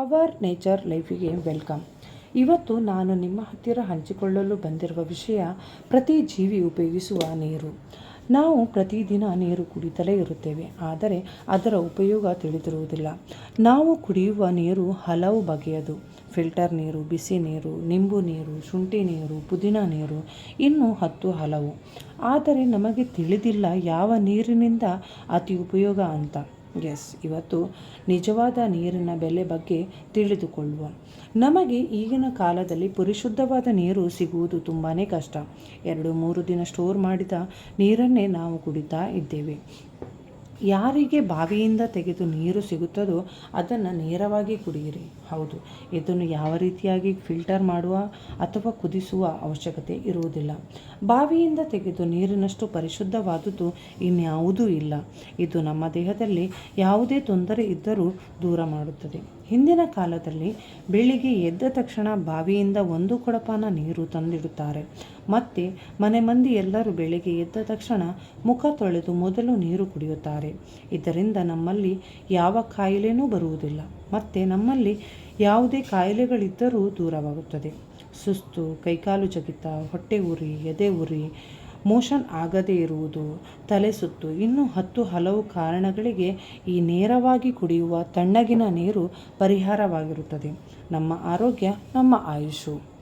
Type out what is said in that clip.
Our nature ಲೈಫಿಗೆ welcome ಇವತ್ತು ನಾನು ನಿಮ್ಮ ಹತ್ತಿರ ಹಂಚಿಕೊಳ್ಳಲು ಬಂದಿರುವ ವಿಷಯ ಪ್ರತಿ ಜೀವಿ ಉಪಯೋಗಿಸುವ ನೀರು. ನಾವು ಪ್ರತಿದಿನ ನೀರು ಕುಡಿತಲೇ ಇರುತ್ತೇವೆ, ಆದರೆ ಅದರ ಉಪಯೋಗ ತಿಳಿದಿರುವುದಿಲ್ಲ. ನಾವು ಕುಡಿಯುವ ನೀರು ಹಲವು ಬಗೆಯದು. ಫಿಲ್ಟರ್ ನೀರು, ಬಿಸಿ ನೀರು, ನಿಂಬು ನೀರು, ಶುಂಠಿ ನೀರು, ಪುದೀನ ನೀರು, ಇನ್ನೂ ಹತ್ತು ಹಲವು. ಆದರೆ ನಮಗೆ ತಿಳಿದಿಲ್ಲ ಯಾವ ನೀರಿನಿಂದ ಅತಿ ಉಪಯೋಗ ಅಂತ. ಎಸ್ ಇವತ್ತು ನಿಜವಾದ ನೀರಿನ ಬೆಲೆ ಬಗ್ಗೆ ತಿಳಿದುಕೊಳ್ಳುವ. ನಮಗೆ ಈಗಿನ ಕಾಲದಲ್ಲಿ ಪರಿಶುದ್ಧವಾದ ನೀರು ಸಿಗುವುದು ತುಂಬಾ ಕಷ್ಟ. ಎರಡು ಮೂರು ದಿನ ಸ್ಟೋರ್ ಮಾಡಿದ ನೀರನ್ನೇ ನಾವು ಕುಡಿತಾ ಇದ್ದೇವೆ. ಯಾರಿಗೆ ಬಾವಿಯಿಂದ ತೆಗೆದು ನೀರು ಸಿಗುತ್ತದೋ ಅದನ್ನು ನೇರವಾಗಿ ಕುಡಿಯಿರಿ. ಹೌದು, ಇದನ್ನು ಯಾವ ರೀತಿಯಾಗಿ ಫಿಲ್ಟರ್ ಮಾಡುವ ಅಥವಾ ಕುದಿಸುವ ಅವಶ್ಯಕತೆ ಇರುವುದಿಲ್ಲ. ಬಾವಿಯಿಂದ ತೆಗೆದು ನೀರಿನಷ್ಟು ಪರಿಶುದ್ಧವಾದುದು ಇನ್ಯಾವುದೂ ಇಲ್ಲ. ಇದು ನಮ್ಮ ದೇಹದಲ್ಲಿ ಯಾವುದೇ ತೊಂದರೆ ಇದ್ದರೂ ದೂರ ಮಾಡುತ್ತದೆ. ಹಿಂದಿನ ಕಾಲದಲ್ಲಿ ಬೆಳಿಗ್ಗೆ ಎದ್ದ ತಕ್ಷಣ ಬಾವಿಯಿಂದ ಒಂದು ಕೊಡಪಾನ ನೀರು ತಂದಿಡುತ್ತಾರೆ. ಮತ್ತೆ ಮನೆ ಮಂದಿ ಎಲ್ಲರೂ ಬೆಳಿಗ್ಗೆ ಎದ್ದ ತಕ್ಷಣ ಮುಖ ತೊಳೆದು ಮೊದಲು ನೀರು ಕುಡಿಯುತ್ತಾರೆ. ಇದರಿಂದ ನಮ್ಮಲ್ಲಿ ಯಾವ ಕಾಯಿಲೆನೂ ಬರುವುದಿಲ್ಲ. ಮತ್ತು ನಮ್ಮಲ್ಲಿ ಯಾವುದೇ ಕಾಯಿಲೆಗಳಿದ್ದರೂ ದೂರವಾಗುತ್ತದೆ. ಸುಸ್ತು, ಕೈಕಾಲು ಜಗಿತ, ಹೊಟ್ಟೆ ಉರಿ, ಎದೆ ಉರಿ, ಮೋಷನ್ ಆಗದೇ ಇರುವುದು, ತಲೆ ಸುತ್ತು, ಇನ್ನೂ ಹತ್ತು ಹಲವು ಕಾರಣಗಳಿಗೆ ಈ ನೇರವಾಗಿ ಕುಡಿಯುವ ತಣ್ಣಗಿನ ನೀರು ಪರಿಹಾರವಾಗಿರುತ್ತದೆ. ನಮ್ಮ ಆರೋಗ್ಯ, ನಮ್ಮ ಆಯುಷು.